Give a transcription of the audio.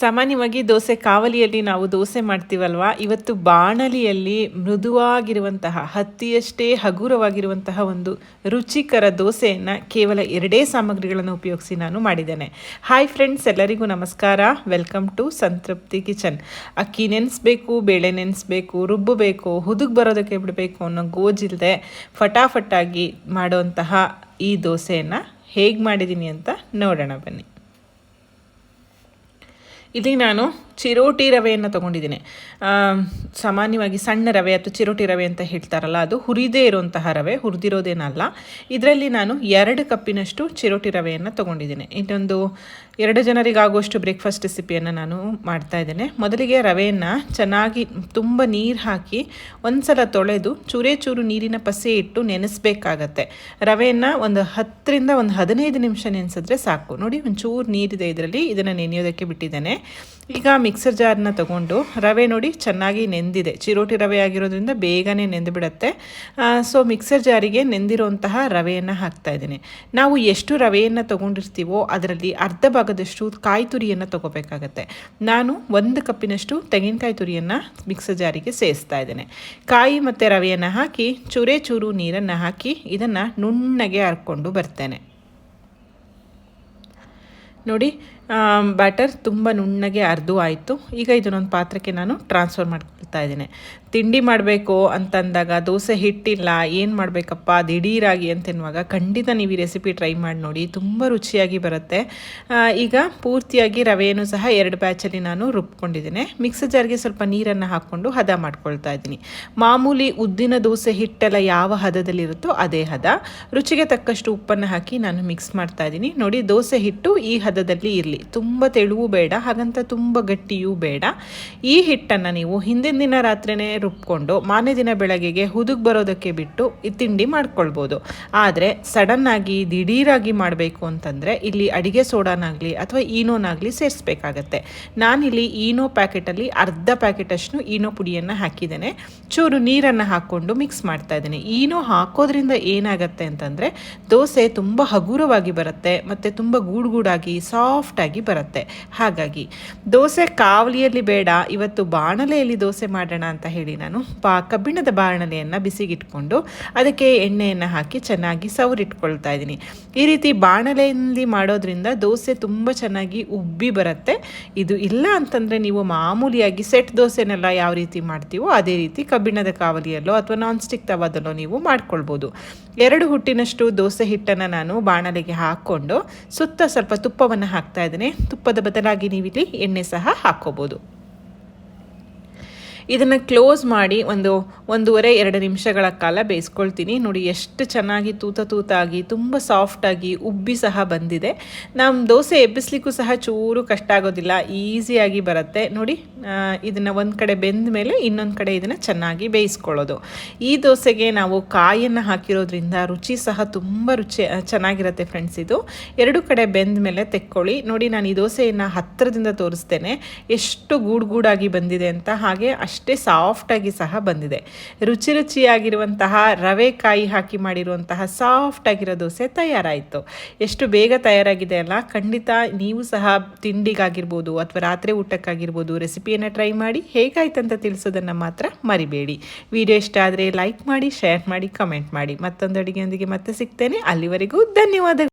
ಸಾಮಾನ್ಯವಾಗಿ ದೋಸೆ ಕಾವಲಿಯಲ್ಲಿ ನಾವು ದೋಸೆ ಮಾಡ್ತೀವಲ್ವಾ? ಇವತ್ತು ಬಾಣಲಿಯಲ್ಲಿ ಮೃದುವಾಗಿರುವಂತಹ, ಹತ್ತಿಯಷ್ಟೇ ಹಗುರವಾಗಿರುವಂತಹ ಒಂದು ರುಚಿಕರ ದೋಸೆಯನ್ನು ಕೇವಲ ಎರಡೇ ಸಾಮಗ್ರಿಗಳನ್ನು ಉಪಯೋಗಿಸಿ ನಾನು ಮಾಡಿದ್ದೇನೆ. ಹಾಯ್ ಫ್ರೆಂಡ್ಸ್, ಎಲ್ಲರಿಗೂ ನಮಸ್ಕಾರ. Welcome to Santrupti kitchen. ಅಕ್ಕಿ ನೆನೆಸ್ಬೇಕು, ಬೇಳೆ ನೆನೆಸ್ಬೇಕು, ರುಬ್ಬಬೇಕು, ಹುದುಗ್ ಬರೋದಕ್ಕೆ ಬಿಡಬೇಕು ಅನ್ನೋ ಗೋಜಿಲ್ಲದೆ ಫಟಾಫಟಾಗಿ ಮಾಡುವಂತಹ ಈ ದೋಸೆಯನ್ನು ಹೇಗೆ ಮಾಡಿದ್ದೀನಿ ಅಂತ ನೋಡೋಣ ಬನ್ನಿ. ಇಲ್ಲಿ ನಾನು. ಚಿರೋಟಿ ರವೆಯನ್ನು ತೊಗೊಂಡಿದ್ದೀನಿ. ಸಾಮಾನ್ಯವಾಗಿ ಸಣ್ಣ ರವೆ ಅಥವಾ ಚಿರೋಟಿ ರವೆ ಅಂತ ಹೇಳ್ತಾರಲ್ಲ, ಅದು ಹುರಿದೇ ಇರುವಂತಹ ರವೆ, ಹುರಿದಿರೋದೇನಲ್ಲ. ಇದರಲ್ಲಿ ನಾನು ಎರಡು ಕಪ್ಪಿನಷ್ಟು ಚಿರೋಟಿ ರವೆಯನ್ನು ತೊಗೊಂಡಿದ್ದೀನಿ. ಇನ್ನೊಂದು ಎರಡು ಜನರಿಗಾಗುವಷ್ಟು ಬ್ರೇಕ್ಫಾಸ್ಟ್ ರೆಸಿಪಿಯನ್ನು ನಾನು ಮಾಡ್ತಾ ಇದ್ದೇನೆ. ಮೊದಲಿಗೆ ರವೆಯನ್ನು ಚೆನ್ನಾಗಿ ತುಂಬ ನೀರು ಹಾಕಿ ಒಂದು ಸಲ ತೊಳೆದು ಚೂರೇ ಚೂರು ನೀರಿನ ಪಸೆ ಇಟ್ಟು ನೆನೆಸ್ಬೇಕಾಗತ್ತೆ. ರವೆಯನ್ನು ಒಂದು ಹತ್ತರಿಂದ ಒಂದು ಹದಿನೈದು ನಿಮಿಷ ನೆನೆಸಿದ್ರೆ ಸಾಕು. ನೋಡಿ ಒಂದು ಚೂರು ನೀರಿದೆ ಇದರಲ್ಲಿ, ಇದನ್ನು ನೆನೆಯೋದಕ್ಕೆ ಬಿಟ್ಟಿದ್ದೇನೆ. ಈಗ ಮಿಕ್ಸರ್ ಜಾರನ್ನ ತಗೊಂಡು ರವೆ ನೋಡಿ ಚೆನ್ನಾಗಿ ನೆಂದಿದೆ. ಚಿರೋಟಿ ರವೆ ಆಗಿರೋದ್ರಿಂದ ಬೇಗನೆ ನೆಂದು ಬಿಡುತ್ತೆ ಸೊ ಮಿಕ್ಸರ್ ಜಾರಿಗೆ ನೆಂದಿರುವಂತಹ ರವೆಯನ್ನು ಹಾಕ್ತಾ ಇದ್ದೀನಿ. ನಾವು ಎಷ್ಟು ರವೆಯನ್ನು ತೊಗೊಂಡಿರ್ತೀವೋ ಅದರಲ್ಲಿ ಅರ್ಧ ಭಾಗದಷ್ಟು ಕಾಯಿ ತುರಿಯನ್ನು ತೊಗೋಬೇಕಾಗತ್ತೆ. ನಾನು ಒಂದು ಕಪ್ಪಿನಷ್ಟು ತೆಂಗಿನಕಾಯಿ ತುರಿಯನ್ನು ಮಿಕ್ಸರ್ ಜಾರಿಗೆ ಸೇರಿಸ್ತಾ ಇದ್ದೇನೆ. ಕಾಯಿ ಮತ್ತು ರವೆಯನ್ನು ಹಾಕಿ, ಚೂರೇ ಚೂರು ನೀರನ್ನು ಹಾಕಿ, ಇದನ್ನು ನುಣ್ಣಗೆ ಹರ್ಕೊಂಡು ಬರ್ತೇನೆ. ನೋಡಿ ಬ್ಯಾಟರ್ ತುಂಬ ನುಣ್ಣಗೆ ಅರ್ದು ಆಯಿತು. ಈಗ ಇದನ್ನೊಂದು ಪಾತ್ರಕ್ಕೆ ನಾನು ಟ್ರಾನ್ಸ್ಫರ್ ಮಾಡ್ಕೊಳ್ತಾ ಇದ್ದೀನಿ. ತಿಂಡಿ ಮಾಡಬೇಕು ಅಂತಂದಾಗ ದೋಸೆ ಹಿಟ್ಟಿಲ್ಲ, ಏನು ಮಾಡಬೇಕಪ್ಪ, ದಿಢೀರಾಗಿ ಅಂತೆನ್ನುವಾಗ ಖಂಡಿತ ನೀವು ಈ ರೆಸಿಪಿ ಟ್ರೈ ಮಾಡಿ ನೋಡಿ, ತುಂಬ ರುಚಿಯಾಗಿ ಬರುತ್ತೆ. ಈಗ ಪೂರ್ತಿಯಾಗಿ ರವೆಯನ್ನು ಸಹ ಎರಡು ಬ್ಯಾಚಲ್ಲಿ ನಾನು ರುಬ್ಕೊಂಡಿದ್ದೀನಿ. ಮಿಕ್ಸರ್ ಜಾರ್ಗೆ ಸ್ವಲ್ಪ ನೀರನ್ನು ಹಾಕ್ಕೊಂಡು ಹದ ಮಾಡ್ಕೊಳ್ತಾ ಇದ್ದೀನಿ. ಮಾಮೂಲಿ ಉದ್ದಿನ ದೋಸೆ ಹಿಟ್ಟೆಲ್ಲ ಯಾವ ಹದದಲ್ಲಿರುತ್ತೋ ಅದೇ ಹದ. ರುಚಿಗೆ ತಕ್ಕಷ್ಟು ಉಪ್ಪನ್ನು ಹಾಕಿ ನಾನು ಮಿಕ್ಸ್ ಮಾಡ್ತಾ ಇದ್ದೀನಿ. ನೋಡಿ, ದೋಸೆ ಹಿಟ್ಟು ಈ ಹದದಲ್ಲಿ ಇರಲಿ. ತುಂಬ ತೆಳುವು ಬೇಡ, ಹಾಗಂತ ತುಂಬ ಗಟ್ಟಿಯೂ ಬೇಡ. ಈ ಹಿಟ್ಟನ್ನು ನೀವು ಹಿಂದಿನ ದಿನ ರಾತ್ರಿನೇ ರುಬ್ಕೊಂಡು ಮಾನೇ ದಿನ ಬೆಳಗ್ಗೆಗೆ ಹುದುಗ್ ಬರೋದಕ್ಕೆ ಬಿಟ್ಟು ಈ ತಿಂಡಿ ಮಾಡ್ಕೊಳ್ಬೋದು. ಆದರೆ ಸಡನ್ನಾಗಿ ದಿಢೀರಾಗಿ ಮಾಡಬೇಕು ಅಂತಂದರೆ ಇಲ್ಲಿ ಅಡಿಗೆ ಸೋಡಾನಾಗಲಿ ಅಥವಾ ಈನೋನಾಗಲಿ ಸೇರಿಸ್ಬೇಕಾಗತ್ತೆ. ನಾನಿಲ್ಲಿ ಈನೋ ಪ್ಯಾಕೆಟಲ್ಲಿ ಅರ್ಧ ಪ್ಯಾಕೆಟಷ್ಟು ಈನೋ ಪುಡಿಯನ್ನು ಹಾಕಿದ್ದೇನೆ. ಚೂರು ನೀರನ್ನು ಹಾಕ್ಕೊಂಡು ಮಿಕ್ಸ್ ಮಾಡ್ತಾ ಇದ್ದೀನಿ. ಈನೋ ಹಾಕೋದ್ರಿಂದ ಏನಾಗುತ್ತೆ ಅಂತಂದರೆ ದೋಸೆ ತುಂಬ ಹಗುರವಾಗಿ ಬರುತ್ತೆ, ಮತ್ತು ತುಂಬ ಗೂಡುಗೂಡಾಗಿ ಸಾಫ್ಟಾಗಿ ಬರುತ್ತೆ. ಹಾಗಾಗಿ, ದೋಸೆ ಕಾವಲಿಯಲ್ಲಿ ಬೇಡ, ಇವತ್ತು ಬಾಣಲೆಯಲ್ಲಿ ದೋಸೆ ಮಾಡೋಣ ಅಂತ ಹೇಳಿ ನಾನು ಪಾ, ಕಬ್ಬಿಣದ ಬಾಣಲೆಯನ್ನು ಬಿಸಿಗಿಟ್ಕೊಂಡು ಅದಕ್ಕೆ ಎಣ್ಣೆಯನ್ನು ಹಾಕಿ ಚೆನ್ನಾಗಿ ಸವರಿಟ್ಕೊಳ್ತಾ ಇದ್ದೀನಿ. ಈ ರೀತಿ ಬಾಣಲೆಯಲ್ಲಿ ಮಾಡೋದ್ರಿಂದ ದೋಸೆ ತುಂಬ ಚೆನ್ನಾಗಿ ಉಬ್ಬಿ ಬರುತ್ತೆ. ಇದು ಇಲ್ಲ ಅಂತಂದರೆ ನೀವು ಮಾಮೂಲಿಯಾಗಿ ಸೆಟ್ ದೋಸೆನೆಲ್ಲ ಯಾವ ರೀತಿ ಮಾಡ್ತೀವೋ ಅದೇ ರೀತಿ ಕಬ್ಬಿಣದ ಕಾವಲಿಯಲ್ಲೋ ಅಥವಾ ನಾನ್ ಸ್ಟಿಕ್ ತವಾದಲ್ಲೋ ನೀವು ಮಾಡ್ಕೊಳ್ಬೋದು. ಎರಡು ಹುಟ್ಟಿನಷ್ಟು ದೋಸೆ ಹಿಟ್ಟನ್ನು ನಾನು ಬಾಣಲೆಗೆ ಹಾಕ್ಕೊಂಡು ಸುತ್ತ ಸ್ವಲ್ಪ ತುಪ್ಪವನ್ನು ಹಾಕ್ತಾ ಇದ್ದೇನೆ. ತುಪ್ಪದ ಬದಲಾಗಿ ನೀವಿಲ್ಲಿ ಎಣ್ಣೆ ಸಹ ಹಾಕ್ಕೋಬೋದು. ಇದನ್ನು ಕ್ಲೋಸ್ ಮಾಡಿ ಒಂದು ಒಂದೂವರೆ, ಎರಡು ನಿಮಿಷಗಳ ಕಾಲ ಬೇಯಿಸ್ಕೊಳ್ತೀನಿ. ನೋಡಿ, ಎಷ್ಟು ಚೆನ್ನಾಗಿ ತೂತ ತೂತಾಗಿ, ತುಂಬ ಸಾಫ್ಟಾಗಿ ಉಬ್ಬಿ ಸಹ ಬಂದಿದೆ. ನಮ್ಮ ದೋಸೆ ಎಬ್ಬಿಸ್ಲಿಕ್ಕೂ ಸಹ ಚೂರು ಕಷ್ಟ ಆಗೋದಿಲ್ಲ ಈಸಿಯಾಗಿ ಬರುತ್ತೆ. ನೋಡಿ ಇದನ್ನು ಒಂದು ಕಡೆ ಬೆಂದ ಮೇಲೆ ಇನ್ನೊಂದು ಕಡೆ ಇದನ್ನು ಚೆನ್ನಾಗಿ ಬೇಯಿಸ್ಕೊಳ್ಳೋದು. ಈ ದೋಸೆಗೆ ನಾವು ಕಾಯನ್ನು ಹಾಕಿರೋದ್ರಿಂದ ರುಚಿ ಸಹ ತುಂಬ ರುಚಿ ಚೆನ್ನಾಗಿರುತ್ತೆ ಫ್ರೆಂಡ್ಸ್ ಇದು. ಎರಡು ಕಡೆ ಬೆಂದ ಮೇಲೆ ತೆಕ್ಕೊಳ್ಳಿ. ನೋಡಿ, ನಾನು ಈ ದೋಸೆಯನ್ನು ಹತ್ತಿರದಿಂದ ತೋರಿಸ್ತೇನೆ. ಎಷ್ಟು ಗೂಡುಗೂಡಾಗಿ ಬಂದಿದೆ ಅಂತ. ಹಾಗೆ ಅಷ್ಟೇ ಸಾಫ್ಟಾಗಿ ಸಹ ಬಂದಿದೆ. ರುಚಿ ರುಚಿಯಾಗಿರುವಂತಹ ರವೆ ಕಾಯಿ ಹಾಕಿ ಮಾಡಿರುವಂತಹ ಸಾಫ್ಟಾಗಿರೋ ದೋಸೆ ತಯಾರಾಯಿತು. ಎಷ್ಟು ಬೇಗ ತಯಾರಾಗಿದೆ ಅಲ್ಲ? ಖಂಡಿತ ನೀವು ಸಹ ತಿಂಡಿಗಾಗಿರ್ಬೋದು ಅಥವಾ ರಾತ್ರಿ ಊಟಕ್ಕಾಗಿರ್ಬೋದು ರೆಸಿಪಿಯನ್ನು ಟ್ರೈ ಮಾಡಿ ಹೇಗಾಯ್ತು ಅಂತ ತಿಳಿಸೋದನ್ನು ಮಾತ್ರ ಮರಿಬೇಡಿ. ವಿಡಿಯೋ ಇಷ್ಟ ಆದರೆ ಲೈಕ್ ಮಾಡಿ ಶೇರ್ ಮಾಡಿ ಕಮೆಂಟ್ ಮಾಡಿ. ಮತ್ತೊಂದು ಅಡುಗೆಯೊಂದಿಗೆ ಮತ್ತೆ ಸಿಗ್ತೇನೆ. ಅಲ್ಲಿವರೆಗೂ ಧನ್ಯವಾದಗಳು.